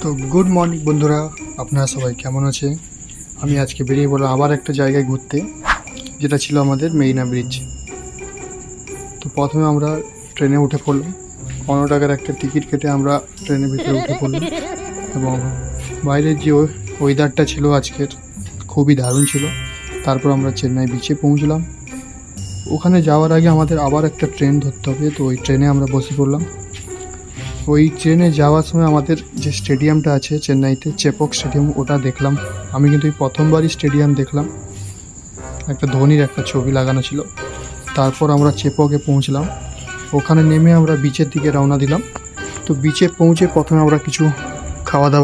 তো good morning বন্ধুরা, আপনারা সবাই কেমন আছে আমি আজকে বেরিয়ে পড়লাম আবার একটা জায়গায় ঘুরতে, যেটা ছিল আমাদের মেরিনা ব্রিজ তো প্রথমে আমরা ট্রেনে উঠে পড়লাম। পনেরো টাকার একটা টিকিট কেটে আমরা ট্রেনের ভিতরে উঠে পড়লাম। এবং বাইরের যে ওয়েদারটা ছিল আজকের, খুবই দারুণ ছিল। তারপর আমরা চেন্নাই বিচে পৌঁছলাম। ওখানে যাওয়ার আগে আমাদের আবার একটা ট্রেন ধরতে হবে। তো ওই ট্রেনে আমরা বসে পড়লাম। ওই ট্রেনে যাওয়ার সময় আমাদের যে স্টেডিয়ামটা আছে, চেন্নাইতে চেপক স্টেডিয়াম, ওটা দেখলাম। আমি কিন্তু এই প্রথমবারই স্টেডিয়াম দেখলাম। একটা ধোনির একটা ছবি লাগানো ছিল। তারপর আমরা চেপকে পৌঁছলাম। ওখানে নেমে আমরা বিচের দিকে রওনা দিলাম। তো বিচে পৌঁছে প্রথমে আমরা কিছু খাওয়া দাওয়া